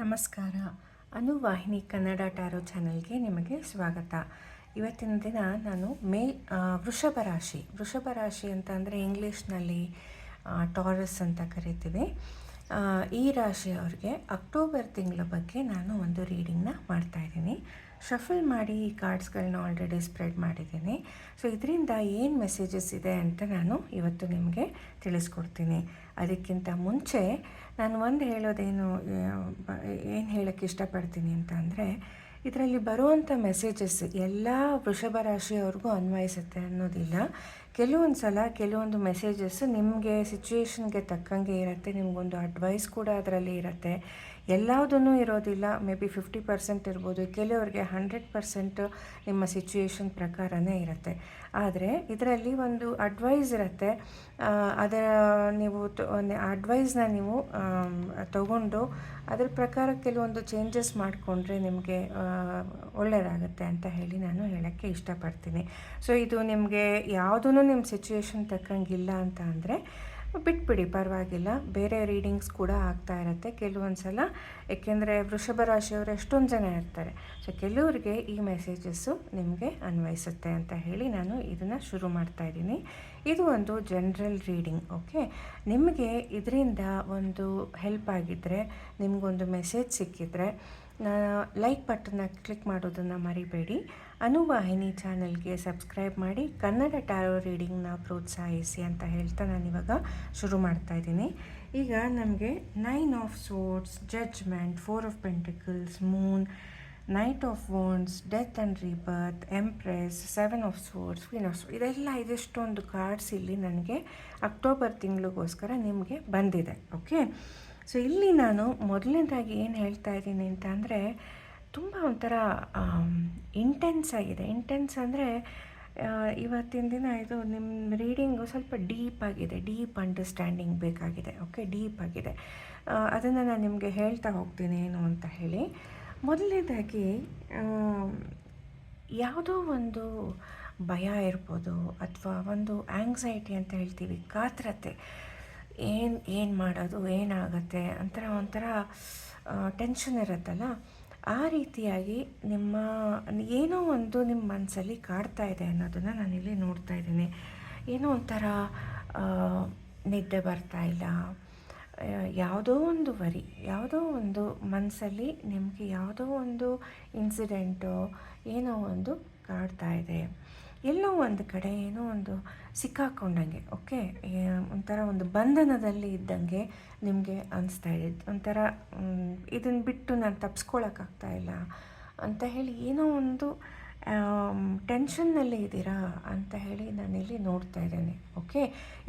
ನಮಸ್ಕಾರ. ಅನುವಾಹಿನಿ ಕನ್ನಡ ಟ್ಯಾರೋ ಚಾನಲ್ಗೆ ನಿಮಗೆ ಸ್ವಾಗತ. ಇವತ್ತಿನ ದಿನ ನಾನು ಮೇ ವೃಷಭ ರಾಶಿ. ವೃಷಭ ರಾಶಿ ಅಂತ ಅಂದರೆ ಇಂಗ್ಲೀಷ್ನಲ್ಲಿ ಟಾರಸ್ ಅಂತ ಕರಿತೀವಿ. ಈ ರಾಶಿಯವ್ರಿಗೆ ಅಕ್ಟೋಬರ್ ತಿಂಗಳ ಬಗ್ಗೆ ನಾನು ಒಂದು ರೀಡಿಂಗ್ನ ಮಾಡ್ತಾಯಿದ್ದೀನಿ ಶಫಲ್ ಮಾಡಿ ಈ ಕಾರ್ಡ್ಸ್ಗಳನ್ನ ಆಲ್ರೆಡಿ ಸ್ಪ್ರೆಡ್ ಮಾಡಿದ್ದೀನಿ. ಸೊ, ಇದರಿಂದ ಏನು ಮೆಸೇಜಸ್ ಇದೆ ಅಂತ ನಾನು ಇವತ್ತು ನಿಮಗೆ ತಿಳಿಸ್ಕೊಡ್ತೀನಿ. ಅದಕ್ಕಿಂತ ಮುಂಚೆ ನಾನು ಒಂದು ಹೇಳೋದೇನು ಏನು ಹೇಳೋಕ್ಕೆ ಇಷ್ಟಪಡ್ತೀನಿ ಅಂತ ಅಂದರೆ, ಇದರಲ್ಲಿ ಬರುವಂಥ ಮೆಸೇಜಸ್ ಎಲ್ಲ ವೃಷಭ ರಾಶಿಯವ್ರಿಗೂ ಅನ್ವಯಿಸುತ್ತೆ ಅನ್ನೋದಿಲ್ಲ. ಕೆಲವೊಂದು ಸಲ ಕೆಲವೊಂದು ಮೆಸೇಜಸ್ ನಿಮಗೆ ಸಿಚುವೇಶನ್ಗೆ ತಕ್ಕಂಗೆ ಇರುತ್ತೆ, ನಿಮಗೊಂದು ಅಡ್ವೈಸ್ ಕೂಡ ಅದರಲ್ಲಿ ಇರುತ್ತೆ. ಎಲ್ಲವುದೂ ಇರೋದಿಲ್ಲ. ಮೇ ಬಿ ಫಿಫ್ಟಿ ಪರ್ಸೆಂಟ್ ಇರ್ಬೋದು. ಕೆಲವರಿಗೆ ಹಂಡ್ರೆಡ್ ಪರ್ಸೆಂಟ್ ನಿಮ್ಮ ಸಿಚುಯೇಷನ್ ಪ್ರಕಾರನೇ ಇರುತ್ತೆ. ಆದರೆ ಇದರಲ್ಲಿ ಒಂದು ಅಡ್ವೈಸ್ ಇರುತ್ತೆ. ಅದರ ನೀವು ಅಡ್ವೈಸ್ನ ನೀವು ತಗೊಂಡು ಅದ್ರ ಪ್ರಕಾರ ಕೆಲವೊಂದು ಚೇಂಜಸ್ ಮಾಡಿಕೊಂಡ್ರೆ ನಿಮಗೆ ಒಳ್ಳೆಯದಾಗುತ್ತೆ ಅಂತ ಹೇಳಿ ನಾನು ಹೇಳೋಕ್ಕೆ ಇಷ್ಟಪಡ್ತೀನಿ. ಸೊ ಇದು ನಿಮಗೆ ಯಾವುದೂ ನಿಮ್ಮ ಸಿಚುಯೇಷನ್ ತಕ್ಕಂಗಿಲ್ಲ ಅಂತ ಅಂದರೆ ಬಿಟ್ಬಿಡಿ, ಪರವಾಗಿಲ್ಲ. ಬೇರೆ ರೀಡಿಂಗ್ಸ್ ಕೂಡ ಆಗ್ತಾ ಇರುತ್ತೆ ಕೆಲವೊಂದು ಸಲ ಏಕೆಂದರೆ ವೃಷಭ ರಾಶಿಯವರು ಎಷ್ಟೊಂದು ಜನ ಇರ್ತಾರೆ. ಸೊ ಕೆಲವರಿಗೆ ಈ ಮೆಸೇಜಸ್ಸು ನಿಮಗೆ ಅನ್ವಯಿಸುತ್ತೆ ಅಂತ ಹೇಳಿ ನಾನು ಇದನ್ನು ಶುರು ಮಾಡ್ತಾ ಇದ್ದೀನಿ. ಇದು ಒಂದು ಜನರಲ್ ರೀಡಿಂಗ್ ಓಕೆ ನಿಮಗೆ ಇದರಿಂದ ಒಂದು ಹೆಲ್ಪ್ ಆಗಿದ್ದರೆ ನಿಮಗೊಂದು ಮೆಸೇಜ್ ಸಿಕ್ಕಿದ್ರೆ ಲೈಕ್ ಬಟನ್ನ ಕ್ಲಿಕ್ ಮಾಡೋದನ್ನು ಮರಿಬೇಡಿ. ಅನುವಾಹಿನಿ ಚಾನಲ್ಗೆ ಸಬ್ಸ್ಕ್ರೈಬ್ ಮಾಡಿ ಕನ್ನಡ ಟ್ಯಾರೋ ರೀಡಿಂಗ್ನ ಪ್ರೋತ್ಸಾಹಿಸಿ ಅಂತ ಹೇಳ್ತಾ ನಾನು ಇವಾಗ ಶುರು ಮಾಡ್ತಾ ಇದ್ದೀನಿ. ಈಗ ನಮಗೆ nine of swords judgment four of pentacles, moon, knight of wands, death and rebirth, empress, seven of swords swords ಇದೆಲ್ಲ ಇದೆಷ್ಟೊಂದು ಕಾರ್ಡ್ಸ್ ಇಲ್ಲಿ ನನಗೆ ಅಕ್ಟೋಬರ್ ತಿಂಗಳಿಗೋಸ್ಕರ ನಿಮಗೆ ಬಂದಿದೆ, ಓಕೆ? ಸೊ ಇಲ್ಲಿ ನಾನು ಮೊದಲನೇದಾಗಿ ಏನು ಹೇಳ್ತಾ ಇದ್ದೀನಿ ಅಂತ ಅಂದರೆ ತುಂಬ ಒಂಥರ ಇಂಟೆನ್ಸ್ ಆಗಿದೆ. ಇಂಟೆನ್ಸ್ ಅಂದರೆ ಇವತ್ತಿನ ದಿನ ಇದು ನಿಮ್ಮ ರೀಡಿಂಗು ಸ್ವಲ್ಪ ಡೀಪ್ ಆಗಿದೆ. ಡೀಪ್ ಅಂಡರ್ಸ್ಟ್ಯಾಂಡಿಂಗ್ ಬೇಕಾಗಿದೆ. ಓಕೆ ಡೀಪ್ ಆಗಿದೆ. ಅದನ್ನು ನಾನು ನಿಮಗೆ ಹೇಳ್ತಾ ಹೋಗ್ತೀನಿ ಏನು ಅಂತ ಹೇಳಿ. ಮೊದಲನೇದಾಗಿ ಯಾವುದೋ ಒಂದು ಭಯ ಇರ್ಬೋದು ಅಥವಾ ಒಂದು ಆ್ಯಂಗ್ಸೈಟಿ ಅಂತ ಹೇಳ್ತೀವಿ. ಕಾತರತೆ. ಏನು ಏನು ಮಾಡೋದು? ಏನಾಗುತ್ತೆ? ಒಂಥರ ಒಂಥರ ಟೆನ್ಷನ್ ಇರುತ್ತಲ್ಲ? ಆ ರೀತಿಯಾಗಿ ನಿಮ್ಮ, ಏನೋ ಒಂದು ನಿಮ್ಮ ಮನಸ್ಸಲ್ಲಿ ಕಾಡ್ತಾ ಇದೆ ಅನ್ನೋದನ್ನು ನಾನಿಲ್ಲಿ ನೋಡ್ತಾ ಇದ್ದೀನಿ. ಏನೋ ಒಂಥರ ನಿದ್ದೆ ಬರ್ತಾ ಇಲ್ಲ. ಯಾವುದೋ ಒಂದು ವರಿ, ಯಾವುದೋ ಒಂದು ಮನಸ್ಸಲ್ಲಿ ನಿಮಗೆ ಯಾವುದೋ ಒಂದು ಇನ್ಸಿಡೆಂಟು ಏನೋ ಒಂದು ಕಾಡ್ತಾ ಇದೆ. ಎಲ್ಲೋ ಒಂದು ಕಡೆ ಏನೋ ಒಂದು ಸಿಕ್ಕಾಕೊಂಡಂಗೆ, ಓಕೆ? ಒಂಥರ ಒಂದು ಬಂಧನದಲ್ಲಿ ಇದ್ದಂಗೆ ನಿಮಗೆ ಅನಿಸ್ತಾ ಇದೆ. ಒಂಥರ ಇದನ್ನು ಬಿಟ್ಟು ನಾನು ತಪ್ಸ್ಕೊಳಕ್ಕಾಗ್ತಾ ಇಲ್ಲ ಅಂತ ಹೇಳಿ ಏನೋ ಒಂದು ಟೆನ್ಷನ್ನಲ್ಲಿ ಇದ್ದೀರಾ ಅಂತ ಹೇಳಿ ನಾನಿಲ್ಲಿ ನೋಡ್ತಾ ಇದ್ದೇನೆ, ಓಕೆ?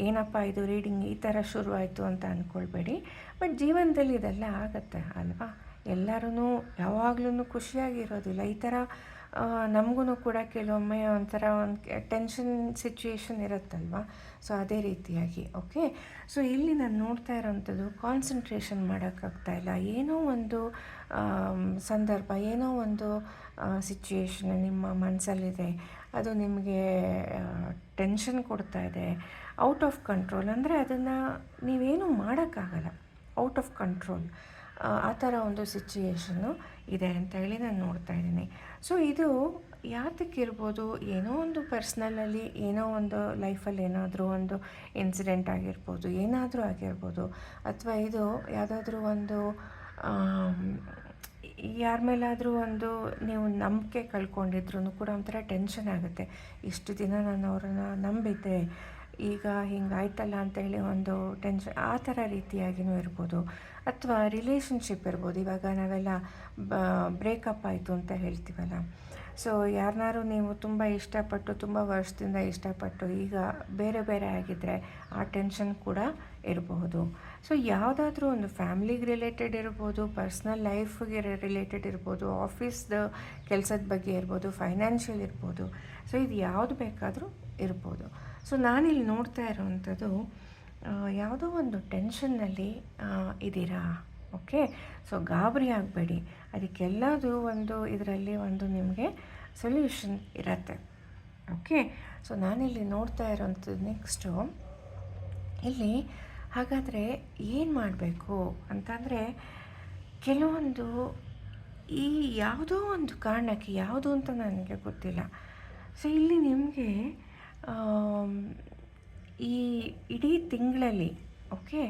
ಏನಪ್ಪ ಇದು ರೀಡಿಂಗ್ ಈ ಥರ ಶುರುವಾಯಿತು ಅಂತ ಅಂದ್ಕೊಳ್ಬೇಡಿ ಬಟ್ ಜೀವನದಲ್ಲಿ ಇದೆಲ್ಲ ಆಗತ್ತೆ, ಅಲ್ವಾ? ಎಲ್ಲರೂ ಯಾವಾಗ್ಲೂ ಖುಷಿಯಾಗಿರೋದಿಲ್ಲ. ಈ ಥರ ನಮಗೂ ಕೂಡ ಕೆಲವೊಮ್ಮೆ ಒಂಥರ ಒಂದು ಟೆನ್ಷನ್ ಸಿಚುಯೇಷನ್ ಇರುತ್ತಲ್ವ? ಸೊ ಅದೇ ರೀತಿಯಾಗಿ ಓಕೆ ಸೊ ಇಲ್ಲಿ ನಾನು ನೋಡ್ತಾ ಇರೋವಂಥದ್ದು ಕಾನ್ಸಂಟ್ರೇಷನ್ ಮಾಡೋಕ್ಕಾಗ್ತಾ ಇಲ್ಲ. ಏನೋ ಒಂದು ಸಂದರ್ಭ, ಏನೋ ಒಂದು ಸಿಚುಯೇಷನ್ ನಿಮ್ಮ ಮನಸ್ಸಲ್ಲಿದೆ ಅದು ನಿಮಗೆ ಟೆನ್ಷನ್ ಕೊಡ್ತಾ ಇದೆ. ಔಟ್ ಆಫ್ ಕಂಟ್ರೋಲ್ ಅಂದರೆ ಅದನ್ನು ನೀವೇನು ಮಾಡೋಕ್ಕಾಗಲ್ಲ. ಔಟ್ ಆಫ್ ಕಂಟ್ರೋಲ್ ಆ ಥರ ಒಂದು ಸಿಚುಯೇಷನ್ನು ಇದೆ ಅಂತ ಹೇಳಿ ನಾನು ನೋಡ್ತಾ ಇದ್ದೀನಿ. ಸೊ ಇದು ಯಾತಕ್ಕಿರ್ಬೋದು ಏನೋ ಒಂದು ಪರ್ಸ್ನಲಲ್ಲಿ ಏನೋ ಒಂದು ಲೈಫಲ್ಲಿ ಏನಾದರೂ ಒಂದು ಇನ್ಸಿಡೆಂಟ್ ಆಗಿರ್ಬೋದು, ಏನಾದರೂ ಆಗಿರ್ಬೋದು, ಅಥವಾ ಇದು ಯಾವುದಾದ್ರೂ ಒಂದು ಯಾರ ಮೇಲಾದರೂ ಒಂದು ನೀವು ನಂಬಿಕೆ ಕಳ್ಕೊಂಡಿದ್ರು ಕೂಡ ಒಂಥರ ಟೆನ್ಷನ್ ಆಗುತ್ತೆ. ಇಷ್ಟು ದಿನ ನಾನು ಅವರನ್ನು ನಂಬಿದ್ದೆ ಈಗ ಹಿಂಗಾಯ್ತಲ್ಲ ಅಂತೇಳಿ ಒಂದು ಟೆನ್ಷನ್ ಆ ಥರ ರೀತಿಯಾಗಿಯೂ ಇರ್ಬೋದು. ಅಥವಾ ರಿಲೇಷನ್ಶಿಪ್ ಇರ್ಬೋದು. ಇವಾಗ ನಾವೆಲ್ಲ ಬ್ರೇಕಪ್ ಆಯಿತು ಅಂತ ಹೇಳ್ತೀವಲ್ಲ. ಸೊ ಯಾರನ್ನಾರು ನೀವು ತುಂಬ ಇಷ್ಟಪಟ್ಟು, ತುಂಬ ವರ್ಷದಿಂದ ಇಷ್ಟಪಟ್ಟು ಈಗ ಬೇರೆ ಬೇರೆ ಆಗಿದ್ದರೆ ಆ ಟೆನ್ಷನ್ ಕೂಡ ಇರಬಹುದು. ಸೊ ಯಾವುದಾದ್ರೂ ಒಂದು ಫ್ಯಾಮ್ಲಿಗೆ ರಿಲೇಟೆಡ್ ಇರ್ಬೋದು ಪರ್ಸ್ನಲ್ ಲೈಫ್ಗೆ ರಿಲೇಟೆಡ್ ಇರ್ಬೋದು ಆಫೀಸ್ದ ಕೆಲಸದ ಬಗ್ಗೆ ಇರ್ಬೋದು ಫೈನಾನ್ಷಿಯಲ್ ಇರ್ಬೋದು. ಸೊ ಇದು ಯಾವುದು ಬೇಕಾದರೂ ಇರ್ಬೋದು. ಸೊ ನಾನಿಲ್ಲಿ ನೋಡ್ತಾ ಇರೋವಂಥದ್ದು ಯಾವುದೋ ಒಂದು ಟೆನ್ಷನ್ನಲ್ಲಿ ಇದ್ದೀರಾ? ಓಕೆ? ಸೊ ಗಾಬರಿ ಆಗಬೇಡಿ. ಅದಕ್ಕೆಲ್ಲದೂ ಒಂದು ಇದರಲ್ಲಿ ಒಂದು ನಿಮಗೆ ಸೊಲ್ಯೂಷನ್ ಇರತ್ತೆ. ಓಕೆ? ಸೊ ನಾನಿಲ್ಲಿ ನೋಡ್ತಾ ಇರೋವಂಥದ್ದು ನೆಕ್ಸ್ಟು, ಇಲ್ಲಿ ಹಾಗಾದರೆ ಏನು ಮಾಡಬೇಕು ಅಂತಂದರೆ, ಕೆಲವೊಂದು ಈ ಯಾವುದೋ ಒಂದು ಕಾರಣಕ್ಕೆ, ಯಾವುದು ಅಂತ ನನಗೆ ಗೊತ್ತಿಲ್ಲ. ಸೊ ಇಲ್ಲಿ ನಿಮಗೆ ಈ ಇಡೀ ತಿಂಗಳಲ್ಲಿ, ಓಕೆ,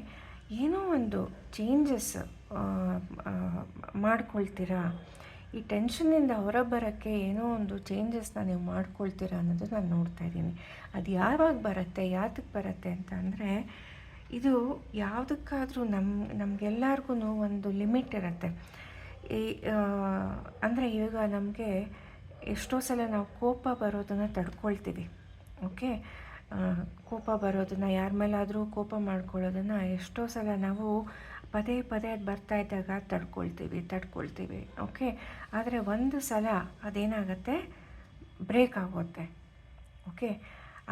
ಏನೋ ಒಂದು ಚೇಂಜಸ್ ಮಾಡ್ಕೊಳ್ತೀರಾ? ಈ ಟೆನ್ಷನ್ನಿಂದ ಹೊರಬರೋಕ್ಕೆ ಏನೋ ಒಂದು ಚೇಂಜಸ್ನ ನೀವು ಮಾಡ್ಕೊಳ್ತೀರಾ ಅನ್ನೋದು ನಾನು ನೋಡ್ತಾ ಇದ್ದೀನಿ. ಅದು ಯಾವಾಗ ಬರುತ್ತೆ ಯಾತಕ್ಕೆ ಬರುತ್ತೆ ಅಂತ ಅಂದರೆ, ಇದು ಯಾವುದಕ್ಕಾದರೂ ನಮ್ಮ ನಮಗೆಲ್ಲರಿಗೂ ಒಂದು ಲಿಮಿಟ್ ಇರುತ್ತೆ. ಈ ಅಂದರೆ ಈಗ ನಮಗೆ ಎಷ್ಟೋ ಸಲ ನಾವು ಕೋಪ ಬರೋದನ್ನು ತಡ್ಕೊಳ್ತೀವಿ. ಓಕೆ ಕೋಪ ಬರೋದನ್ನು ಯಾರ ಮೇಲಾದರೂ ಕೋಪ ಮಾಡ್ಕೊಳ್ಳೋದನ್ನು ಎಷ್ಟೋ ಸಲ ನಾವು ಪದೇ ಪದೇ ಅದು ಬರ್ತಾ ಇದ್ದಾಗ ತಡ್ಕೊಳ್ತೀವಿ ತಡ್ಕೊಳ್ತೀವಿ, ಓಕೆ? ಆದರೆ ಒಂದು ಸಲ ಅದೇನಾಗುತ್ತೆ? ಬ್ರೇಕ್ ಆಗುತ್ತೆ, ಓಕೆ?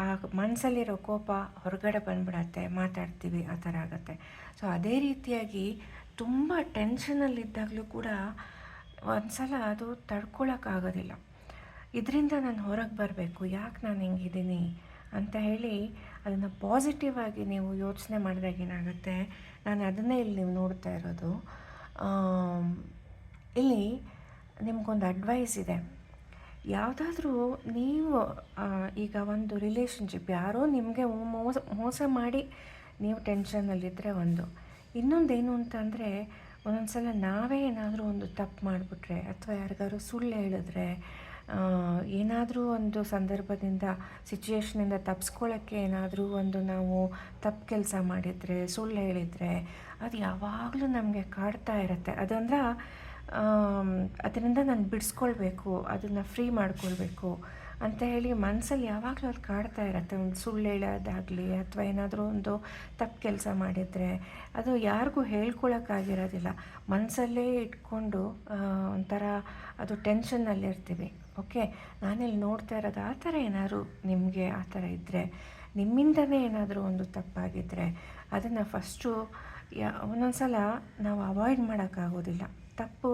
ಆ ಮನಸ್ಸಲ್ಲಿರೋ ಕೋಪ ಹೊರಗಡೆ ಬಂದ್ಬಿಡತ್ತೆ, ಮಾತಾಡ್ತೀವಿ, ಆ ಥರ ಆಗುತ್ತೆ. ಸೊ, ಅದೇ ರೀತಿಯಾಗಿ ತುಂಬ ಟೆನ್ಷನಲ್ಲಿದ್ದಾಗಲೂ ಕೂಡ ಒಂದು ಸಲ ಅದು ತಡ್ಕೊಳಕ್ಕಾಗೋದಿಲ್ಲ. ಇದರಿಂದ ನಾನು ಹೊರಗೆ ಬರಬೇಕು, ಯಾಕೆ ನಾನು ಹಿಂಗಿದ್ದೀನಿ ಅಂತ ಹೇಳಿ ಅದನ್ನು ಪಾಸಿಟಿವ್ ಆಗಿ ನೀವು ಯೋಚನೆ ಮಾಡಿದಾಗ ಏನಾಗುತ್ತೆ, ನಾನು ಅದನ್ನೇ ಇಲ್ಲಿ ನೀವು ನೋಡ್ತಾ ಇರೋದು. ಇಲ್ಲಿ ನಿಮಗೊಂದು ಅಡ್ವೈಸ್ ಇದೆ. ಯಾವುದಾದ್ರೂ ನೀವು ಈಗ ಒಂದು ರಿಲೇಷನ್ಶಿಪ್ ಯಾರೋ ನಿಮಗೆ ಮೋಸ ಮೋಸ ಮಾಡಿ ನೀವು ಟೆನ್ಷನ್ನಲ್ಲಿದ್ದರೆ ಒಂದು. ಇನ್ನೊಂದೇನು ಅಂತಂದರೆ ಒಂದೊಂದು ಸಲ ನಾವೇ ಏನಾದರೂ ಒಂದು ತಪ್ಪು ಮಾಡಿಬಿಟ್ರೆ ಅಥವಾ ಯಾರಿಗಾದ್ರೂ ಸುಳ್ಳು ಹೇಳಿದ್ರೆ ಏನಾದರೂ ಒಂದು ಸಂದರ್ಭದಿಂದ ಸಿಚುಯೇಷನಿಂದ ತಪ್ಪಿಸ್ಕೊಳ್ಳೋಕ್ಕೆ ಏನಾದರೂ ಒಂದು ನಾವು ತಪ್ಪು ಕೆಲಸ ಮಾಡಿದರೆ, ಸುಳ್ಳು ಹೇಳಿದರೆ, ಅದು ಯಾವಾಗಲೂ ನಮಗೆ ಕಾಡ್ತಾ ಇರುತ್ತೆ. ಅದಂದ್ರೆ ಅದರಿಂದ ನಾನು ಬಿಡಿಸ್ಕೊಳ್ಬೇಕು, ಅದನ್ನು ಫ್ರೀ ಮಾಡ್ಕೊಳ್ಬೇಕು ಅಂತ ಹೇಳಿ ಮನಸ್ಸಲ್ಲಿ ಯಾವಾಗಲೂ ಅದು ಕಾಡ್ತಾ ಇರುತ್ತೆ. ಒಂದು ಸುಳ್ಳು ಹೇಳೋದಾಗಲಿ ಅಥವಾ ಏನಾದರೂ ಒಂದು ತಪ್ಪು ಕೆಲಸ ಮಾಡಿದರೆ, ಅದು ಯಾರಿಗೂ ಹೇಳ್ಕೊಳಕ್ಕಾಗಿರೋದಿಲ್ಲ ಮನಸ್ಸಲ್ಲೇ ಇಟ್ಕೊಂಡು ಒಂಥರ ಅದು ಟೆನ್ಷನ್ನಲ್ಲಿರ್ತೀವಿ ಓಕೆ, ನಾನಿಲ್ಲಿ ನೋಡ್ತಾ ಇರೋದು ಆ ಥರ ಏನಾದರೂ ನಿಮಗೆ ಆ ಥರ ಇದ್ದರೆ ನಿಮ್ಮಿಂದನೇ ಏನಾದರೂ ಒಂದು ತಪ್ಪಾಗಿದ್ದರೆ ಅದನ್ನು ಫಸ್ಟು ಯಾ ಒಂದೊಂದು ಸಲ ನಾವು ಅವಾಯ್ಡ್ ಮಾಡೋಕ್ಕಾಗೋದಿಲ್ಲ. ತಪ್ಪು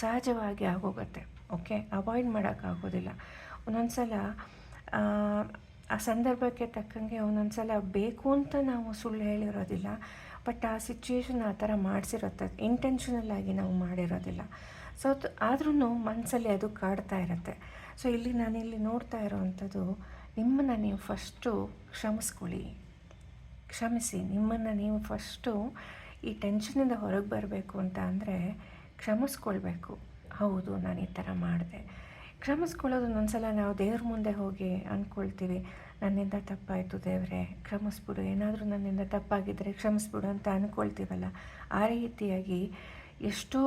ಸಹಜವಾಗಿ ಆಗೋಗುತ್ತೆ, ಓಕೆ? ಅವಾಯ್ಡ್ ಮಾಡೋಕ್ಕಾಗೋದಿಲ್ಲ. ಒಂದೊಂದು ಸಲ ಆ ಸಂದರ್ಭಕ್ಕೆ ತಕ್ಕಂಗೆ ಒಂದೊಂದು ಸಲ ಬೇಕು ಅಂತ ನಾವು ಸುಳ್ಳು ಹೇಳಿರೋದಿಲ್ಲ. ಬಟ್ ಆ ಸಿಚುವೇಶನ್ ಆ ಥರ ಮಾಡಿಸಿರುತ್ತೆ ಇಂಟೆನ್ಷನಲ್ ಆಗಿ ನಾವು ಮಾಡಿರೋದಿಲ್ಲ. ಸೊ ಆದ್ರೂ ಮನಸ್ಸಲ್ಲಿ ಅದು ಕಾಡ್ತಾ ಇರುತ್ತೆ. ಸೊ ಇಲ್ಲಿ ನಾನಿಲ್ಲಿ ನೋಡ್ತಾ ಇರೋವಂಥದ್ದು, ನಿಮ್ಮನ್ನು ನೀವು ಫಸ್ಟು ಕ್ಷಮಿಸ್ಕೊಳ್ಳಿ. ಕ್ಷಮಿಸಿ, ನಿಮ್ಮನ್ನು ನೀವು ಫಸ್ಟು ಈ ಟೆನ್ಷನಿಂದ ಹೊರಗೆ ಬರಬೇಕು ಅಂತ ಅಂದರೆ ಕ್ಷಮಿಸ್ಕೊಳ್ಬೇಕು. ಹೌದು, ನಾನು ಈ ಥರ ಮಾಡಿದೆ. ಕ್ಷಮಿಸ್ಕೊಳ್ಳೋದು ಒಂದೊಂದ್ಸಲ ನಾವು ದೇವ್ರ ಮುಂದೆ ಹೋಗಿ ಅಂದ್ಕೊಳ್ತೀವಿ ನನ್ನಿಂದ ತಪ್ಪಾಯಿತು ದೇವರೇ. ಕ್ಷಮಿಸ್ಬಿಡು. ಏನಾದರೂ ನನ್ನಿಂದ ತಪ್ಪಾಗಿದ್ದರೆ ಕ್ಷಮಿಸ್ಬಿಡು ಅಂತ ಅಂದ್ಕೊಳ್ತೀವಲ್ಲ ಆ ರೀತಿಯಾಗಿ ಎಷ್ಟೋ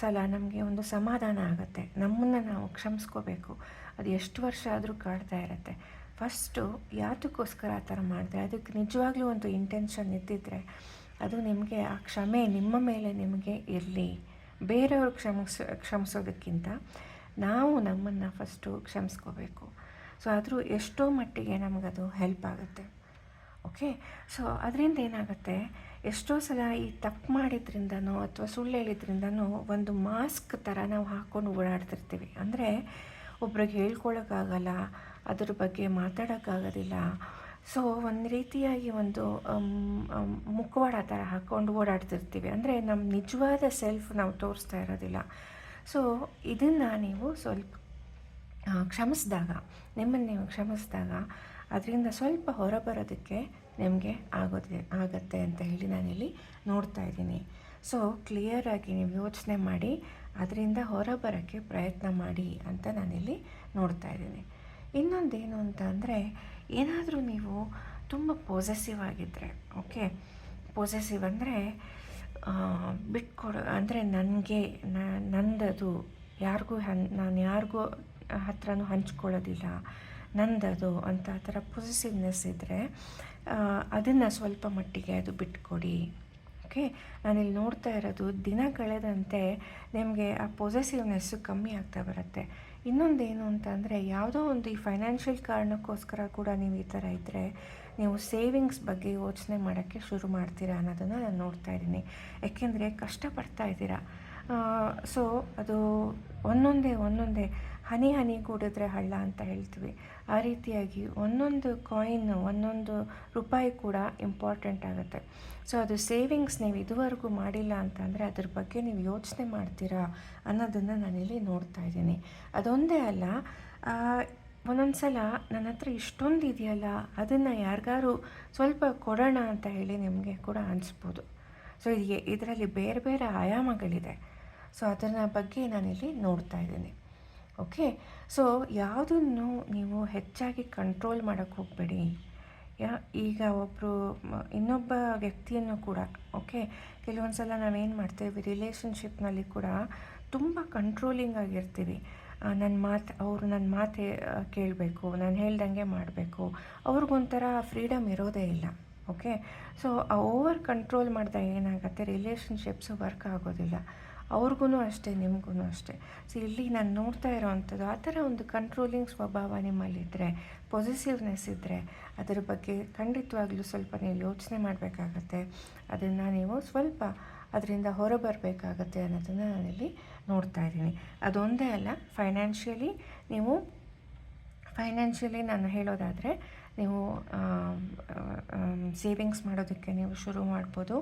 ಸಲ ನಮಗೆ ಒಂದು ಸಮಾಧಾನ ಆಗುತ್ತೆ. ನಮ್ಮನ್ನು ನಾವು ಕ್ಷಮಿಸ್ಕೋಬೇಕು. ಅದು ಎಷ್ಟು ವರ್ಷ ಆದರೂ ಕಾಡ್ತಾ ಇರುತ್ತೆ. ಫಸ್ಟು ಯಾತಕ್ಕೋಸ್ಕರ ಆ ಥರ ಮಾಡಿದ್ರೆ ಅದಕ್ಕೆ ನಿಜವಾಗ್ಲೂ ಒಂದು ಇಂಟೆನ್ಷನ್ ಇದ್ದಿದ್ದರೆ ಅದು ನಿಮಗೆ ಆ ಕ್ಷಮೆ ನಿಮ್ಮ ಮೇಲೆ ನಿಮಗೆ ಇರಲಿ. ಬೇರೆಯವ್ರು ಕ್ಷಮಿಸ್, ಕ್ಷಮಿಸೋದಕ್ಕಿಂತ ನಾವು ನಮ್ಮನ್ನು ಫಸ್ಟು ಕ್ಷಮಿಸ್ಕೋಬೇಕು. ಸೊ ಆದರೂ ಎಷ್ಟೋ ಮಟ್ಟಿಗೆ ನಮಗದು ಹೆಲ್ಪ್ ಆಗುತ್ತೆ. ಓಕೆ ಸೊ ಅದರಿಂದ ಏನಾಗುತ್ತೆ? ಎಷ್ಟೋ ಸಲ ಈ ತಪ್ಪು ಮಾಡಿದ್ರಿಂದನೋ ಅಥವಾ ಸುಳ್ಳು ಹೇಳಿದ್ರಿಂದನೋ ಒಂದು ಮಾಸ್ಕ್ ಥರ ನಾವು ಹಾಕ್ಕೊಂಡು ಓಡಾಡ್ತಿರ್ತೀವಿ. ಅಂದರೆ ಒಬ್ರಿಗೆ ಹೇಳ್ಕೊಳಕ್ಕಾಗಲ್ಲ, ಅದ್ರ ಬಗ್ಗೆ ಮಾತಾಡೋಕ್ಕಾಗೋದಿಲ್ಲ. ಸೊ ಒಂದು ರೀತಿಯಾಗಿ ಒಂದು ಮುಖವಾಡ ಥರ ಹಾಕ್ಕೊಂಡು ಓಡಾಡ್ತಿರ್ತೀವಿ. ಅಂದರೆ ನಮ್ಮ ನಿಜವಾದ ಸೆಲ್ಫ್ ನಾವು ತೋರಿಸ್ತಾ ಇರೋದಿಲ್ಲ. ಸೊ ಇದನ್ನು ನೀವು ಸ್ವಲ್ಪ ಕ್ಷಮಿಸಿದಾಗ, ನಿಮ್ಮನ್ನು ನೀವು ಕ್ಷಮಿಸಿದಾಗ ಅದರಿಂದ ಸ್ವಲ್ಪ ಹೊರಬರೋದಕ್ಕೆ ನಿಮಗೆ ಆಗೋದೆ, ಆಗತ್ತೆ ಅಂತ ಹೇಳಿ ನಾನಿಲ್ಲಿ ನೋಡ್ತಾ ಇದ್ದೀನಿ. ಸೊ ಕ್ಲಿಯರಾಗಿ ನೀವು ಯೋಚನೆ ಮಾಡಿ, ಅದರಿಂದ ಹೊರಬರೋಕ್ಕೆ ಪ್ರಯತ್ನ ಮಾಡಿ ಅಂತ ನಾನಿಲ್ಲಿ ನೋಡ್ತಾ ಇದ್ದೀನಿ. ಇನ್ನೊಂದೇನು ಅಂತ ಅಂದರೆ, ಏನಾದರೂ ನೀವು ತುಂಬ ಪೊಸೆಸಿವ್ ಆಗಿದ್ದರೆ ಓಕೆ ಪೊಸೆಸಿವ್ ಅಂದರೆ ಬಿಟ್ಕೊಡೋ, ಅಂದರೆ ನನಗೆ ನಂದದು, ಯಾರಿಗೂ ಹನ್, ನಾನು ಯಾರಿಗೂ ಹತ್ರನೂ ಹಂಚ್ಕೊಳ್ಳೋದಿಲ್ಲ. ನಂದದು ಅಂತ ಆ ಥರ ಪೊಸಿಸಿವ್ನೆಸ್ ಇದ್ದರೆ ಅದನ್ನು ಸ್ವಲ್ಪ ಮಟ್ಟಿಗೆ ಅದು ಬಿಟ್ಕೊಡಿ. ಓಕೆ ನಾನಿಲ್ಲಿ ನೋಡ್ತಾ ಇರೋದು ದಿನ ಕಳೆದಂತೆ ನಿಮಗೆ ಆ ಪೊಸೆಸಿವ್ನೆಸ್ಸು ಕಮ್ಮಿ ಆಗ್ತಾ ಬರುತ್ತೆ. ಇನ್ನೊಂದೇನು ಅಂತ ಅಂದರೆ, ಯಾವುದೋ ಒಂದು ಈ ಫೈನಾನ್ಷಿಯಲ್ ಕಾರಣಕ್ಕೋಸ್ಕರ ಕೂಡ ನೀವು ಈ ಥರ ಇದ್ದರೆ ನೀವು ಸೇವಿಂಗ್ಸ್ ಬಗ್ಗೆ ಯೋಚನೆ ಮಾಡೋಕ್ಕೆ ಶುರು ಮಾಡ್ತೀರಾ ಅನ್ನೋದನ್ನು ನಾನು ನೋಡ್ತಾ ಇದ್ದೀನಿ. ಯಾಕೆಂದರೆ ಕಷ್ಟಪಡ್ತಾ ಇದ್ದೀರಾ. ಸೊ ಅದು ಒಂದೊಂದೇ ಒಂದೊಂದೇ ಹನಿ ಹನಿ ಕೂಡಿದ್ರೆ ಹಳ್ಳ ಅಂತ ಹೇಳ್ತೀವಿ. ಆ ರೀತಿಯಾಗಿ ಒಂದೊಂದು ಕಾಯಿನ್ ಒಂದೊಂದು ರೂಪಾಯಿ ಕೂಡ ಇಂಪಾರ್ಟೆಂಟ್ ಆಗುತ್ತೆ. ಸೊ ಅದು ಸೇವಿಂಗ್ಸ್ ನೀವು ಇದುವರೆಗೂ ಮಾಡಿಲ್ಲ ಅಂತಂದರೆ ಅದ್ರ ಬಗ್ಗೆ ನೀವು ಯೋಚನೆ ಮಾಡ್ತೀರಾ ಅನ್ನೋದನ್ನು ನಾನಿಲ್ಲಿ ನೋಡ್ತಾ ಇದ್ದೀನಿ. ಅದೊಂದೇ ಅಲ್ಲ ಒಂದೊಂದು ಸಲ ನನ್ನ ಹತ್ರ ಇಷ್ಟೊಂದು ಇದೆಯಲ್ಲ, ಅದನ್ನು ಯಾರಿಗಾರು ಸ್ವಲ್ಪ ಕೊಡೋಣ ಅಂತ ಹೇಳಿ ನಿಮಗೆ ಕೂಡ ಅನಿಸ್ಬೋದು. ಸೊ ಇದು ಇದರಲ್ಲಿ ಬೇರೆ ಬೇರೆ ಆಯಾಮಗಳಿದೆ. ಸೊ ಅದರ ಬಗ್ಗೆ ನಾನಿಲ್ಲಿ ನೋಡ್ತಾ ಇದ್ದೀನಿ. ಓಕೆ ಸೊ ಯಾವುದನ್ನು ನೀವು ಹೆಚ್ಚಾಗಿ ಕಂಟ್ರೋಲ್ ಮಾಡೋಕ್ಕೆ ಹೋಗಬೇಡಿ. ಯಾ, ಈಗ ಒಬ್ಬರು ಇನ್ನೊಬ್ಬ ವ್ಯಕ್ತಿಯನ್ನು ಕೂಡ ಓಕೆ ಕೆಲವೊಂದು ಸಲ ನಾವೇನು ಮಾಡ್ತೇವೆ ರಿಲೇಷನ್ಶಿಪ್ನಲ್ಲಿ ಕೂಡ ತುಂಬ ಕಂಟ್ರೋಲಿಂಗ್ ಆಗಿರ್ತೀವಿ. ನನ್ನ ಮಾತು, ಅವರು ನನ್ನ ಮಾತೆ ಕೇಳಬೇಕು, ನಾನು ಹೇಳ್ದಂಗೆ ಮಾಡಬೇಕು. ಅವ್ರಿಗೊಂಥರ ಫ್ರೀಡಮ್ ಇರೋದೇ ಇಲ್ಲ ಓಕೆ ಸೊ ಓವರ್ ಕಂಟ್ರೋಲ್ ಮಾಡಿದಾಗ ಏನಾಗುತ್ತೆ? ರಿಲೇಷನ್ಶಿಪ್ಸು ವರ್ಕ್ ಆಗೋದಿಲ್ಲ. ಅವ್ರಿಗೂ ಅಷ್ಟೇ ನಿಮಗೂ ಅಷ್ಟೇ. ಸೊ ಇಲ್ಲಿ ನಾನು ನೋಡ್ತಾ ಇರೋವಂಥದ್ದು, ಆ ಥರ ಒಂದು ಕಂಟ್ರೋಲಿಂಗ್ ಸ್ವಭಾವ ನಿಮ್ಮಲ್ಲಿದ್ದರೆ ಪೊಸಿಟಿವ್ನೆಸ್ ಇದ್ದರೆ ಅದರ ಬಗ್ಗೆ ಖಂಡಿತವಾಗ್ಲೂ ಸ್ವಲ್ಪ ನೀವು ಯೋಚನೆ ಮಾಡಬೇಕಾಗತ್ತೆ. ಅದನ್ನು ನೀವು ಸ್ವಲ್ಪ ಅದರಿಂದ ಹೊರಬರಬೇಕಾಗತ್ತೆ ಅನ್ನೋದನ್ನು ನಾನಿಲ್ಲಿ ನೋಡ್ತಾ ಇದ್ದೀನಿ. ಅದೊಂದೇ ಅಲ್ಲ ಫೈನಾನ್ಷಿಯಲಿ ನೀವು ಫೈನಾನ್ಷಿಯಲಿ ನಾನು ಹೇಳೋದಾದರೆ, ನೀವು ಸೇವಿಂಗ್ಸ್ ಮಾಡೋದಕ್ಕೆ ನೀವು ಶುರು ಮಾಡ್ಬೋದು.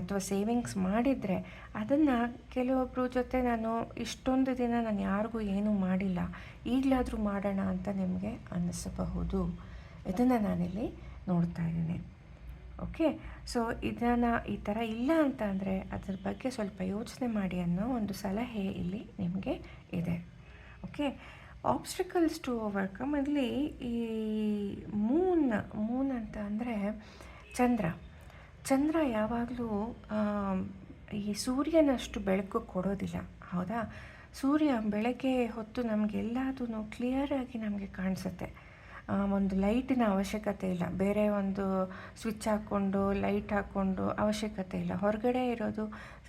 ಅಥವಾ ಸೇವಿಂಗ್ಸ್ ಮಾಡಿದರೆ ಅದನ್ನು ಕೆಲವೊಬ್ಬರ ಜೊತೆ ನಾನು ಇಷ್ಟೊಂದು ದಿನ ನಾನು ಯಾರಿಗೂ ಏನೂ ಮಾಡಿಲ್ಲ. ಈಗಲಾದರೂ ಮಾಡೋಣ ಅಂತ ನಿಮಗೆ ಅನ್ನಿಸಬಹುದು. ಇದನ್ನು ನಾನಿಲ್ಲಿ ನೋಡ್ತಾ ಇದ್ದೀನಿ. ಓಕೆ ಸೊ ಇದನ್ನು ಈ ಥರ ಇಲ್ಲ ಅಂತ ಅಂದರೆ ಅದ್ರ ಬಗ್ಗೆ ಸ್ವಲ್ಪ ಯೋಚನೆ ಮಾಡಿ ಅನ್ನೋ ಒಂದು ಸಲಹೆ ಇಲ್ಲಿ ನಿಮಗೆ ಇದೆ. ಓಕೆ ಆಬ್ಸ್ಟಿಕಲ್ಸ್ ಟು ಓವರ್ಕಮ್ ಇಲ್ಲಿ ಈ ಮೂನ್ ಮೂನ್ ಅಂತ ಅಂದರೆ ಚಂದ್ರ. ಚಂದ್ರ ಯಾವಾಗಲೂ ಈ ಸೂರ್ಯನಷ್ಟು ಬೆಳಕು ಕೊಡೋದಿಲ್ಲ. ಹೌದಾ? ಸೂರ್ಯ ಬೆಳಗ್ಗೆ ಹೊತ್ತು ನಮಗೆಲ್ಲದೂ ಕ್ಲಿಯರಾಗಿ ನಮಗೆ ಕಾಣಿಸುತ್ತೆ. ಒಂದು ಲೈಟಿನ ಅವಶ್ಯಕತೆ ಇಲ್ಲ. ಬೇರೆ ಒಂದು ಸ್ವಿಚ್ ಹಾಕ್ಕೊಂಡು, ಲೈಟ್ ಹಾಕ್ಕೊಂಡು ಅವಶ್ಯಕತೆ ಇಲ್ಲ. ಹೊರಗಡೆ ಇರೋದು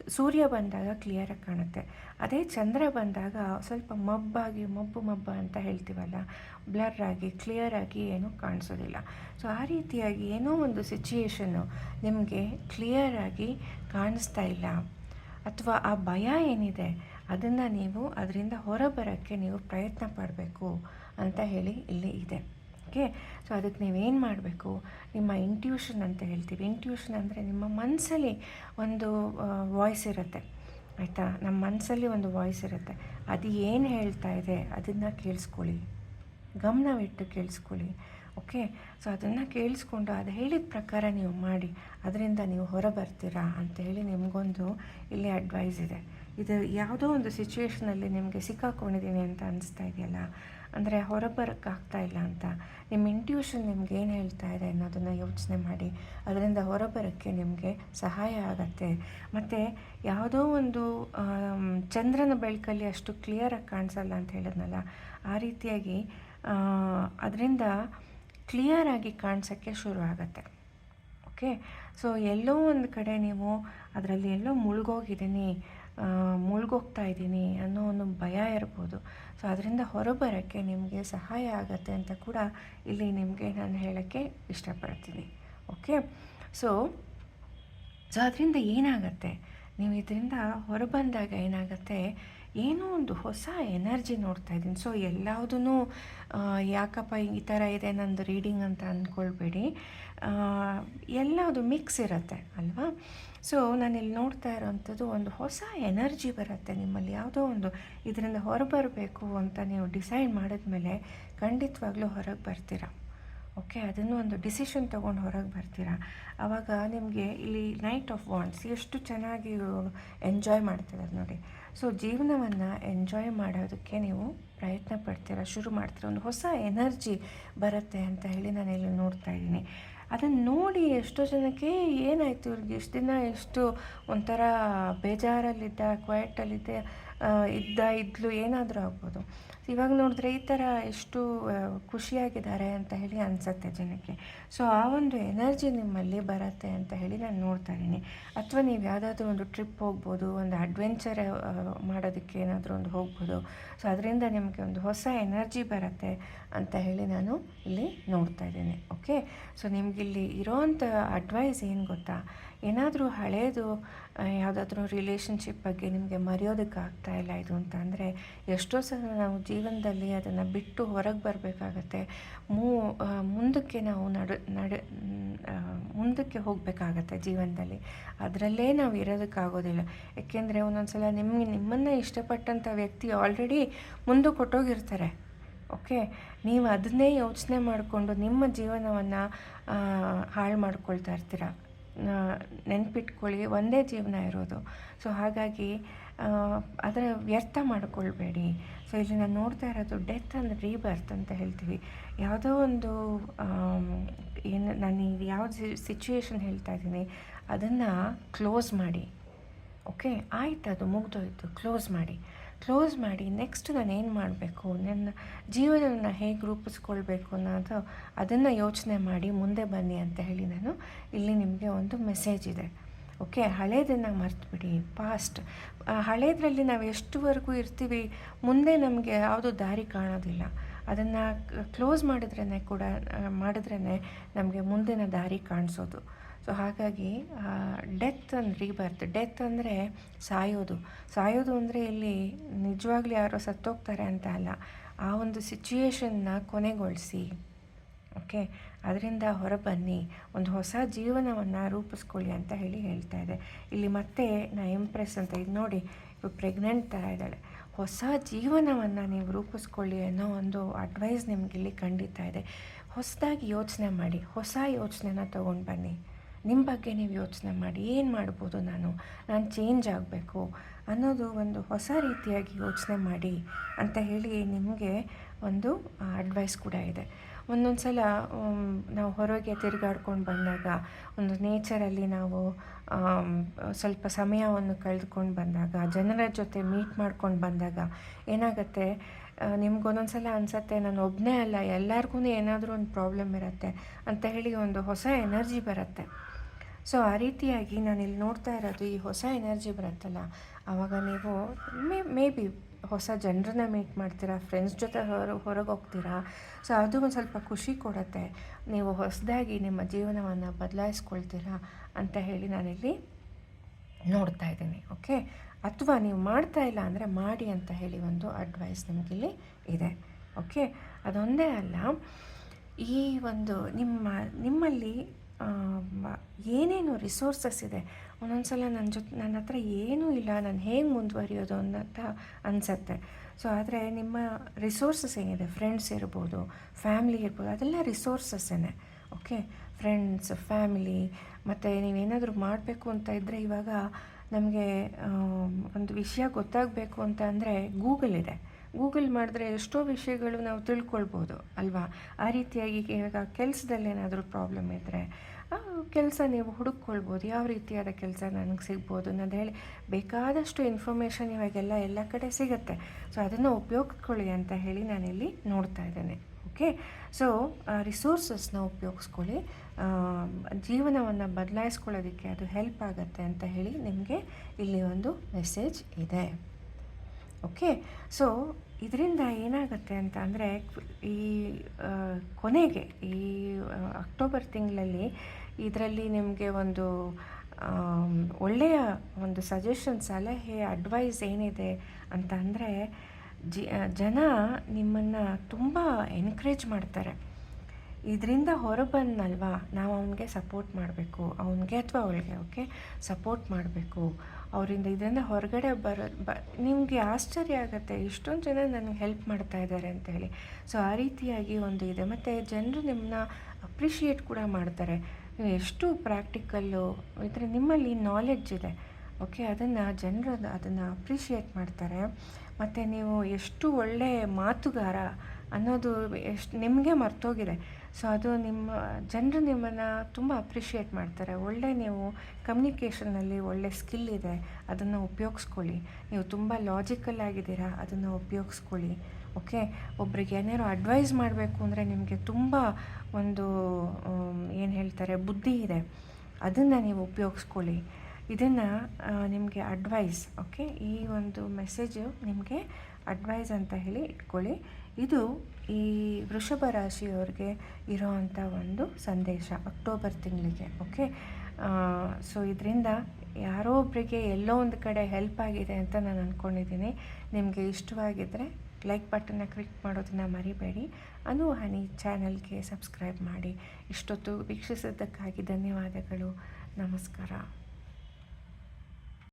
ಸೂರ್ಯ ಬಂದಾಗ ಕ್ಲಿಯರಾಗಿ ಕಾಣುತ್ತೆ. ಅದೇ ಚಂದ್ರ ಬಂದಾಗ ಸ್ವಲ್ಪ ಮಬ್ಬಾಗಿ ಮಬ್ಬು ಮಬ್ಬ ಅಂತ ಹೇಳ್ತೀವಲ್ಲ ಬ್ಲರ್ ಆಗಿ ಕ್ಲಿಯರ್ ಆಗಿ ಏನೂ ಕಾಣಿಸೋದಿಲ್ಲ. ಸೊ ಆ ರೀತಿಯಾಗಿ ಏನೋ ಒಂದು ಸಿಚುಯೇಷನ್ನು ನಿಮಗೆ ಕ್ಲಿಯರ್ ಆಗಿ ಕಾಣಿಸ್ತಾ ಇಲ್ಲ. ಅಥವಾ ಆ ಭಯ ಏನಿದೆ, ಅದನ್ನು ನೀವು ಅದರಿಂದ ಹೊರಬರೋಕ್ಕೆ ನೀವು ಪ್ರಯತ್ನ ಪಡಬೇಕು ಅಂತ ಹೇಳಿ ಇಲ್ಲಿ ಇದೆ. ಓಕೆ ಸೊ ಅದಕ್ಕೆ ನೀವೇನು ಮಾಡಬೇಕು? ನಿಮ್ಮ ಇಂಟ್ಯೂಷನ್ ಅಂತ ಹೇಳ್ತೀವಿ. ಇಂಟ್ಯೂಷನ್ ಅಂದರೆ ನಿಮ್ಮ ಮನಸ್ಸಲ್ಲಿ ಒಂದು ವಾಯ್ಸ್ ಇರುತ್ತೆ. ಆಯಿತಾ? ನಮ್ಮ ಮನಸ್ಸಲ್ಲಿ ಒಂದು ವಾಯ್ಸ್ ಇರುತ್ತೆ. ಅದು ಏನು ಹೇಳ್ತಾ ಇದೆ? ಅದನ್ನು ಕೇಳಿಸ್ಕೊಳ್ಳಿ. ಗಮನವಿಟ್ಟು ಕೇಳಿಸ್ಕೊಳ್ಳಿ. ಓಕೆ ಸೊ ಅದನ್ನು ಕೇಳಿಸ್ಕೊಂಡು ಅದು ಹೇಳಿದ ಪ್ರಕಾರ ನೀವು ಮಾಡಿ. ಅದರಿಂದ ನೀವು ಹೊರ ಬರ್ತೀರಾ ಅಂತ ಹೇಳಿ ನಿಮಗೊಂದು ಇಲ್ಲಿ ಅಡ್ವೈಸ್ ಇದೆ. ಇದು ಯಾವುದೋ ಒಂದು ಸಿಚುವೇಷನಲ್ಲಿ ನಿಮಗೆ ಸಿಕ್ಕಾಕೊಂಡಿದ್ದೀನಿ ಅಂತ ಅನಿಸ್ತಾ ಇದೆಯಲ್ಲ ಅಂದರೆ ಹೊರಬರೋಕ್ಕಾಗ್ತಾ ಇಲ್ಲ ಅಂತ. ನಿಮ್ಮ ಇಂಟ್ಯೂಷನ್ ನಿಮ್ಗೆ ಏನು ಹೇಳ್ತಾ ಇದೆ ಅನ್ನೋದನ್ನು ಯೋಚನೆ ಮಾಡಿ. ಅದರಿಂದ ಹೊರಬರೋಕ್ಕೆ ನಿಮಗೆ ಸಹಾಯ ಆಗತ್ತೆ. ಮತ್ತು ಯಾವುದೋ ಒಂದು ಚಂದ್ರನ ಬೆಳಕಲ್ಲಿ ಅಷ್ಟು ಕ್ಲಿಯರಾಗಿ ಕಾಣಿಸಲ್ಲ ಅಂತ ಹೇಳಿದ್ನಲ್ಲ, ಆ ರೀತಿಯಾಗಿ ಅದರಿಂದ ಕ್ಲಿಯರಾಗಿ ಕಾಣಿಸೋಕ್ಕೆ ಶುರು ಆಗುತ್ತೆ. ಓಕೆ ಸೊ ಎಲ್ಲೋ ಒಂದು ಕಡೆ ನೀವು ಅದರಲ್ಲಿ ಎಲ್ಲೋ ಮುಳುಗೋಗಿದ್ದೀನಿ ಮುಳುಗೋಗ್ತಾ ಇದ್ದೀನಿ ಅನ್ನೋ ಒಂದು ಭಯ ಇರ್ಬೋದು. ಸೊ ಅದರಿಂದ ಹೊರಬರೋಕ್ಕೆ ನಿಮಗೆ ಸಹಾಯ ಆಗತ್ತೆ ಅಂತ ಕೂಡ ಇಲ್ಲಿ ನಿಮಗೆ ನಾನು ಹೇಳೋಕ್ಕೆ ಇಷ್ಟಪಡ್ತೀನಿ. ಓಕೆ ಸೊ ಸೊ ಅದರಿಂದ ಏನಾಗುತ್ತೆ? ನೀವು ಇದರಿಂದ ಹೊರಬಂದಾಗ ಏನಾಗುತ್ತೆ? ಏನೋ ಒಂದು ಹೊಸ ಎನರ್ಜಿ ನೋಡ್ತಾ ಇದ್ದೀನಿ. ಸೊ ಎಲ್ಲದೂ ಯಾಕಪ್ಪ ಈ ಥರ ಇದೆ ನಂದು ರೀಡಿಂಗ್ ಅಂತ ಅಂದ್ಕೊಳ್ಬೇಡಿ. ಎಲ್ಲವುದು ಮಿಕ್ಸ್ ಇರುತ್ತೆ, ಅಲ್ವಾ? ಸೊ ನಾನಿಲ್ಲಿ ನೋಡ್ತಾ ಇರೋವಂಥದ್ದು ಒಂದು ಹೊಸ ಎನರ್ಜಿ ಬರುತ್ತೆ ನಿಮ್ಮಲ್ಲಿ. ಯಾವುದೋ ಒಂದು ಇದರಿಂದ ಹೊರಬರಬೇಕು ಅಂತ ನೀವು ಡಿಸೈಡ್ ಮಾಡಿದ್ಮೇಲೆ ಖಂಡಿತವಾಗ್ಲೂ ಹೊರಗೆ ಬರ್ತೀರಾ? ಓಕೆ ಅದನ್ನು ಒಂದು ಡಿಸಿಷನ್ ತೊಗೊಂಡು ಹೊರಗೆ ಬರ್ತೀರಾ? ಆವಾಗ ನಿಮಗೆ ಇಲ್ಲಿ ನೈಟ್ ಆಫ್ ವಾಂಡ್ಸ್ ಎಷ್ಟು ಚೆನ್ನಾಗಿ ಎಂಜಾಯ್ ಮಾಡ್ತಿದ್ದಾರೆ ನೋಡಿ. ಸೊ ಜೀವನವನ್ನು ಎಂಜಾಯ್ ಮಾಡೋದಕ್ಕೆ ನೀವು ಪ್ರಯತ್ನ ಪಡ್ತೀರಾ? ಶುರು ಮಾಡ್ತೀರಾ? ಒಂದು ಹೊಸ ಎನರ್ಜಿ ಬರುತ್ತೆ ಅಂತ ಹೇಳಿ ನಾನು ಇಲ್ಲಿ ನೋಡ್ತಾ ಇದ್ದೀನಿ. ಅದನ್ನು ನೋಡಿ ಎಷ್ಟೋ ಜನಕ್ಕೆ ಏನಾಯಿತು ಇವ್ರಿಗೆ? ಎಷ್ಟು ದಿನ ಎಷ್ಟು ಒಂಥರ ಬೇಜಾರಲ್ಲಿದ್ದ ಕ್ವಯಟಲ್ಲಿದ್ದೆ ಇದ್ದ, ಇದ್ಲು ಏನಾದರೂ ಆಗ್ಬೋದು. ಇವಾಗ ನೋಡಿದ್ರೆ ಈ ಥರ ಎಷ್ಟು ಖುಷಿಯಾಗಿದ್ದಾರೆ ಅಂತ ಹೇಳಿ ಅನಿಸುತ್ತೆ ಜನಕ್ಕೆ. ಸೊ ಆ ಒಂದು ಎನರ್ಜಿ ನಿಮ್ಮಲ್ಲಿ ಬರುತ್ತೆ ಅಂತ ಹೇಳಿ ನಾನು ನೋಡ್ತಾ ಇದ್ದೀನಿ. ಅಥವಾ ನೀವು ಯಾವುದಾದ್ರೂ ಒಂದು ಟ್ರಿಪ್ ಹೋಗ್ಬೋದು, ಒಂದು ಅಡ್ವೆಂಚರ್ ಮಾಡೋದಕ್ಕೆ ಏನಾದರೂ ಒಂದು ಹೋಗ್ಬೋದು. ಸೊ ಅದರಿಂದ ನಿಮಗೆ ಒಂದು ಹೊಸ ಎನರ್ಜಿ ಬರುತ್ತೆ ಅಂತ ಹೇಳಿ ನಾನು ಇಲ್ಲಿ ನೋಡ್ತಾ ಇದ್ದೀನಿ. ಓಕೆ ಸೊ ನಿಮಗಿಲ್ಲಿ ಇರೋವಂಥ ಅಡ್ವೈಸ್ ಏನು ಗೊತ್ತಾ? ಏನಾದರೂ ಹಳೆಯದು ಯಾವುದಾದ್ರೂ ರಿಲೇಷನ್ಶಿಪ್ ಬಗ್ಗೆ ನಿಮಗೆ ಮರೆಯೋದಕ್ಕೆ ಆಗ್ತಾ ಇಲ್ಲ ಇದು ಅಂತ ಅಂದರೆ, ಎಷ್ಟೋ ಸಲ ನಾವು ಜೀವನದಲ್ಲಿ ಅದನ್ನು ಬಿಟ್ಟು ಹೊರಗೆ ಬರಬೇಕಾಗತ್ತೆ. ಮೂ ಮುಂದಕ್ಕೆ ನಾವು ನಡು, ನಡೆ ಮುಂದಕ್ಕೆ ಹೋಗಬೇಕಾಗತ್ತೆ ಜೀವನದಲ್ಲಿ. ಅದರಲ್ಲೇ ನಾವು ಇರೋದಕ್ಕಾಗೋದಿಲ್ಲ ಏಕೆಂದರೆ ಒಂದೊಂದು ಸಲ ನಿಮಗೆ, ನಿಮ್ಮನ್ನು ಇಷ್ಟಪಟ್ಟಂಥ ವ್ಯಕ್ತಿ ಆಲ್ರೆಡಿ ಮುಂದೆ ಕೊಟ್ಟೋಗಿರ್ತಾರೆ. ಓಕೆ ನೀವು ಅದನ್ನೇ ಯೋಚನೆ ಮಾಡಿಕೊಂಡು ನಿಮ್ಮ ಜೀವನವನ್ನು ಹಾಳು ಮಾಡ್ಕೊಳ್ತಾ ಇರ್ತೀರ. ನೆನ್ಪಿಟ್ಕೊಳ್ಳಿ, ಒಂದೇ ಜೀವನ ಇರೋದು. ಸೊ ಹಾಗಾಗಿ ಅದರ ವ್ಯರ್ಥ ಮಾಡಿಕೊಳ್ಬೇಡಿ. ಸೊ ಇಲ್ಲಿ ನಾನು ನೋಡ್ತಾ ಇರೋದು ಡೆತ್ ಅಂದರೆ ರೀಬರ್ತ್ ಅಂತ ಹೇಳ್ತೀವಿ. ಯಾವುದೋ ಒಂದು ಏನು, ನಾನು ಈಗ ಯಾವ ಸಿಚುವೇಶನ್ ಹೇಳ್ತಾ ಇದ್ದೀನಿ, ಅದನ್ನು ಕ್ಲೋಸ್ ಮಾಡಿ. ಓಕೆ? ಆಯಿತು ಅದು ಮುಗ್ದೋಯ್ತು, ಕ್ಲೋಸ್ ಮಾಡಿ. ಕ್ಲೋಸ್ ಮಾಡಿ ನೆಕ್ಸ್ಟ್ ನಾನು ಏನು ಮಾಡಬೇಕು? ನನ್ನ ಜೀವನವನ್ನು ಹೇಗೆ ರೂಪಿಸ್ಕೊಳ್ಬೇಕು ಅನ್ನೋದು ಅದನ್ನು ಯೋಚನೆ ಮಾಡಿ ಮುಂದೆ ಬನ್ನಿ ಅಂತ ಹೇಳಿ ನಾನು ಇಲ್ಲಿ ನಿಮಗೆ ಒಂದು ಮೆಸೇಜ್ ಇದೆ. ಓಕೆ ಹಳೇದನ್ನು ಮರ್ತುಬಿಡಿ ಪಾಸ್ಟ್ ಹಳೇದರಲ್ಲಿ ನಾವು ಎಷ್ಟುವರೆಗೂ ಇರ್ತೀವಿ ಮುಂದೆ ನಮಗೆ ಯಾವುದು ದಾರಿ ಕಾಣೋದಿಲ್ಲ. ಅದನ್ನು ಕ್ಲೋಸ್ ಮಾಡಿದ್ರೇ ಕೂಡ ಮಾಡಿದ್ರೇ ನಮಗೆ ಮುಂದಿನ ದಾರಿ ಕಾಣಿಸೋದು. ಸೊ ಹಾಗಾಗಿ ಡೆತ್ ಅಂದರೆ ರೀಬರ್ತ್ ಡೆತ್ ಅಂದರೆ ಸಾಯೋದು. ಸಾಯೋದು ಅಂದರೆ ಇಲ್ಲಿ ನಿಜವಾಗ್ಲೂ ಯಾರೋ ಸತ್ತೋಗ್ತಾರೆ ಅಂತ ಅಲ್ಲ. ಆ ಒಂದು ಸಿಚುಯೇಷನ್ನ ಕೊನೆಗೊಳಿಸಿ ಓಕೆ ಅದರಿಂದ ಹೊರಬನ್ನಿ. ಒಂದು ಹೊಸ ಜೀವನವನ್ನು ರೂಪಿಸ್ಕೊಳ್ಳಿ ಅಂತ ಹೇಳಿ ಹೇಳ್ತಾ ಇದೆ. ಇಲ್ಲಿ ಮತ್ತೆ ನಾ ಎಂಪ್ರೆಸ್ ಅಂತ, ಇದು ನೋಡಿ ಇವು ಪ್ರೆಗ್ನೆಂಟ್ ಥರ ಇದ್ದಾಳೆ. ಹೊಸ ಜೀವನವನ್ನು ನೀವು ರೂಪಿಸ್ಕೊಳ್ಳಿ ಅನ್ನೋ ಒಂದು ಅಡ್ವೈಸ್ ನಿಮಗಿಲ್ಲಿ ಖಂಡಿತ ಇದೆ. ಹೊಸದಾಗಿ ಯೋಚನೆ ಮಾಡಿ. ಹೊಸ ಯೋಚನೆನ ತೊಗೊಂಡು ಬನ್ನಿ. ನಿಮ್ಮ ಬಗ್ಗೆ ನೀವು ಯೋಚನೆ ಮಾಡಿ, ಏನು ಮಾಡ್ಬೋದು ನಾನು? ನಾನು ಚೇಂಜ್ ಆಗಬೇಕು ಅನ್ನೋದು ಒಂದು ಹೊಸ ರೀತಿಯಾಗಿ ಯೋಚನೆ ಮಾಡಿ ಅಂತ ಹೇಳಿ ನಿಮಗೆ ಒಂದು ಅಡ್ವೈಸ್ ಕೂಡ ಇದೆ. ಒಂದೊಂದು ಸಲ ನಾವು ಹೊರಗೆ ತಿರುಗಾಡ್ಕೊಂಡು ಬಂದಾಗ, ಒಂದು ನೇಚರಲ್ಲಿ ನಾವು ಸ್ವಲ್ಪ ಸಮಯವನ್ನು ಕಳೆದುಕೊಂಡು ಬಂದಾಗ, ಜನರ ಜೊತೆ ಮೀಟ್ ಮಾಡ್ಕೊಂಡು ಬಂದಾಗ ಏನಾಗುತ್ತೆ? ನಿಮ್ಗೊಂದೊಂದು ಸಲ ಅನಿಸತ್ತೆ, ನಾನು ಒಬ್ಬನೇ ಅಲ್ಲ ಎಲ್ಲರಿಗೂ ಏನಾದರೂ ಒಂದು ಪ್ರಾಬ್ಲಮ್ ಇರುತ್ತೆ ಅಂತ ಹೇಳಿ ಒಂದು ಹೊಸ ಎನರ್ಜಿ ಬರುತ್ತೆ. ಸೊ ಆ ರೀತಿಯಾಗಿ ನಾನು ಇಲ್ಲಿ ನೋಡ್ತಾ ಇರೋದು ಈ ಹೊಸ ಎನರ್ಜಿ ಬರುತ್ತಲ್ಲ ಆವಾಗ ನೀವು ಮೇ ಮೇ ಬಿ ಹೊಸ ಜನರನ್ನ ಮೀಟ್ ಮಾಡ್ತೀರಾ ಫ್ರೆಂಡ್ಸ್ ಜೊತೆ ಹೊರ, ಹೊರಗೆ ಹೋಗ್ತೀರಾ? ಸೊ ಅದು ಒಂದು ಸ್ವಲ್ಪ ಖುಷಿ ಕೊಡುತ್ತೆ. ನೀವು ಹೊಸದಾಗಿ ನಿಮ್ಮ ಜೀವನವನ್ನು ಬದಲಾಯಿಸ್ಕೊಳ್ತೀರಾ ಅಂತ ಹೇಳಿ ನಾನಿಲ್ಲಿ ನೋಡ್ತಾ ಇದ್ದೀನಿ ಓಕೆ ಅಥವಾ ನೀವು ಮಾಡ್ತಾ ಇಲ್ಲ ಅಂದರೆ ಮಾಡಿ ಅಂತ ಹೇಳಿ ಒಂದು ಅಡ್ವೈಸ್ ನಿಮಗಿಲ್ಲಿ ಇದೆ ಓಕೆ ಅದೊಂದೇ ಅಲ್ಲ, ಈ ಒಂದು ನಿಮ್ಮ, ನಿಮ್ಮಲ್ಲಿ ಏನೇನು ರಿಸೋರ್ಸಸ್ ಇದೆ? ಒಂದೊಂದು ಸಲ ನನ್ನ ಜೊತೆ ನನ್ನ ಹತ್ರ ಏನೂ ಇಲ್ಲ, ನಾನು ಹೇಗೆ ಮುಂದುವರಿಯೋದು ಅನ್ನೋಂಥ ಅನಿಸತ್ತೆ. ಸೊ ಆದರೆ ನಿಮ್ಮ ರಿಸೋರ್ಸಸ್ ಏನಿದೆ? ಫ್ರೆಂಡ್ಸ್ ಇರ್ಬೋದು ಫ್ಯಾಮಿಲಿ ಇರ್ಬೋದು, ಅದೆಲ್ಲ ರಿಸೋರ್ಸಸ್ಸೇ ಓಕೆ ಫ್ರೆಂಡ್ಸ್ ಫ್ಯಾಮಿಲಿ ಮತ್ತು ನೀವೇನಾದರೂ ಮಾಡಬೇಕು ಅಂತ ಇದ್ದರೆ ಇವಾಗ ನಮಗೆ ಒಂದು ವಿಷಯ ಗೊತ್ತಾಗಬೇಕು ಅಂತ ಅಂದರೆ ಗೂಗಲ್ ಇದೆ. ಗೂಗಲ್ ಮಾಡಿದ್ರೆ ಎಷ್ಟೋ ವಿಷಯಗಳು ನಾವು ತಿಳ್ಕೊಳ್ಬೋದು, ಅಲ್ವಾ? ಆ ರೀತಿಯಾಗಿ ಇವಾಗ ಕೆಲಸದಲ್ಲಿ ಏನಾದರೂ ಪ್ರಾಬ್ಲಮ್ ಇದ್ದರೆ ಕೆಲಸ ನೀವು ಹುಡುಕ್ಕೊಳ್ಬೋದು. ಯಾವ ರೀತಿಯಾದ ಕೆಲಸ ನನಗೆ ಸಿಗ್ಬೋದು ಅನ್ನೋದು ಹೇಳಿ ಬೇಕಾದಷ್ಟು ಇನ್ಫಾರ್ಮೇಷನ್ ಇವಾಗೆಲ್ಲ ಎಲ್ಲ ಕಡೆ ಸಿಗುತ್ತೆ. ಸೊ ಅದನ್ನು ಉಪಯೋಗಿಸ್ಕೊಳ್ಳಿ ಅಂತ ಹೇಳಿ ನಾನಿಲ್ಲಿ ನೋಡ್ತಾ ಇದ್ದೇನೆ. ಓಕೆ ಸೊ ರಿಸೋರ್ಸಸ್ನ ಉಪಯೋಗಿಸ್ಕೊಳ್ಳಿ. ಜೀವನವನ್ನು ಬದಲಾಯಿಸ್ಕೊಳ್ಳೋದಕ್ಕೆ ಅದು ಹೆಲ್ಪ್ ಆಗುತ್ತೆ ಅಂತ ಹೇಳಿ ನಿಮಗೆ ಇಲ್ಲಿ ಒಂದು ಮೆಸೇಜ್ ಇದೆ. ಓಕೆ ಸೊ ಇದರಿಂದ ಏನಾಗುತ್ತೆ ಅಂತ ಅಂದರೆ, ಈ ಕೊನೆಗೆ, ಈ ಅಕ್ಟೋಬರ್ ತಿಂಗಳಲ್ಲಿ ಇದರಲ್ಲಿ ನಿಮಗೆ ಒಂದು ಒಳ್ಳೆಯ ಒಂದು ಸಜೆಷನ್ ಸಲಹೆ ಅಡ್ವೈಸ್ ಏನಿದೆ ಅಂತ ಅಂದರೆ, ಜಿ ಜನ ನಿಮ್ಮನ್ನು ತುಂಬ ಎನ್ಕರೇಜ್ ಮಾಡ್ತಾರೆ. ಇದರಿಂದ ಹೊರಬಂದಲ್ವಾ ನಾವು ಅವನಿಗೆ ಸಪೋರ್ಟ್ ಮಾಡಬೇಕು, ಅವನಿಗೆ ಅಥವಾ ಅವಳಿಗೆ ಓಕೆ ಸಪೋರ್ಟ್ ಮಾಡಬೇಕು. ಅವರಿಂದ ಇದರಿಂದ ಹೊರಗಡೆ ಬರೋ, ಬ, ನಿಮಗೆ ಆಶ್ಚರ್ಯ ಆಗುತ್ತೆ, ಇಷ್ಟೊಂದು ಜನ ನನಗೆ ಹೆಲ್ಪ್ ಮಾಡ್ತಾ ಇದ್ದಾರೆ ಅಂತ ಹೇಳಿ. ಸೊ ಆ ರೀತಿಯಾಗಿ ಒಂದು ಇದೆ. ಮತ್ತು ಜನರು ನಿಮ್ಮನ್ನ ಅಪ್ರಿಷಿಯೇಟ್ ಕೂಡ ಮಾಡ್ತಾರೆ. ಎಷ್ಟು ಪ್ರಾಕ್ಟಿಕಲ್ಲು ಇದ್ರೆ ನಿಮ್ಮಲ್ಲಿ ನಾಲೆಡ್ಜ್ ಇದೆ. ಓಕೆ ಅದನ್ನು ಜನರು ಅದನ್ನು ಅಪ್ರಿಷಿಯೇಟ್ ಮಾಡ್ತಾರೆ. ಮತ್ತು ನೀವು ಎಷ್ಟು ಒಳ್ಳೆಯ ಮಾತುಗಾರ ಅನ್ನೋದು ಎಷ್ಟು, ನಿಮಗೆ ಮರ್ತೋಗಿದೆ. ಸೊ ಅದು ನಿಮ್ಮ, ಜನರು ನಿಮ್ಮನ್ನು ತುಂಬ ಅಪ್ರಿಷಿಯೇಟ್ ಮಾಡ್ತಾರೆ. ಒಳ್ಳೆ ನೀವು ಕಮ್ಯುನಿಕೇಷನ್ನಲ್ಲಿ ಒಳ್ಳೆ ಸ್ಕಿಲ್ ಇದೆ, ಅದನ್ನು ಉಪಯೋಗಿಸ್ಕೊಳ್ಳಿ. ನೀವು ತುಂಬ ಲಾಜಿಕಲ್ ಆಗಿದ್ದೀರಾ, ಅದನ್ನು ಉಪಯೋಗಿಸ್ಕೊಳ್ಳಿ. ಓಕೆ ಒಬ್ರಿಗೆ ಏನಾದ್ರು ಅಡ್ವೈಸ್ ಮಾಡಬೇಕು ಅಂದರೆ ನಿಮಗೆ ತುಂಬ ಒಂದು ಏನು ಹೇಳ್ತಾರೆ, ಬುದ್ಧಿ ಇದೆ. ಅದನ್ನು ನೀವು ಉಪಯೋಗಿಸ್ಕೊಳ್ಳಿ. ಇದನ್ನು ನಿಮಗೆ ಅಡ್ವೈಸ್ ಓಕೆ ಈ ಒಂದು ಮೆಸೇಜು ನಿಮಗೆ ಅಡ್ವೈಸ್ ಅಂತ ಹೇಳಿ ಇಟ್ಕೊಳ್ಳಿ. ಇದು ಈ ವೃಷಭ ರಾಶಿಯವ್ರಿಗೆ ಇರೋವಂಥ ಒಂದು ಸಂದೇಶ ಅಕ್ಟೋಬರ್ ತಿಂಗಳಿಗೆ, ಓಕೆ? ಸೊ ಇದರಿಂದ ಯಾರೋ ಒಬ್ಬರಿಗೆ ಎಲ್ಲೋ ಒಂದು ಕಡೆ ಹೆಲ್ಪ್ ಆಗಿದೆ ಅಂತ ನಾನು ಅಂದ್ಕೊಂಡಿದ್ದೀನಿ ನಿಮಗೆ ಇಷ್ಟವಾಗಿದ್ದರೆ ಲೈಕ್ ಬಟನ್ನ ಕ್ಲಿಕ್ ಮಾಡೋದನ್ನು ಮರಿಬೇಡಿ. ಅನು ಹನಿ ಚಾನಲ್ಗೆ ಸಬ್ಸ್ಕ್ರೈಬ್ ಮಾಡಿ. ಇಷ್ಟೊತ್ತು ವೀಕ್ಷಿಸಿದ್ದಕ್ಕಾಗಿ ಧನ್ಯವಾದಗಳು. ನಮಸ್ಕಾರ.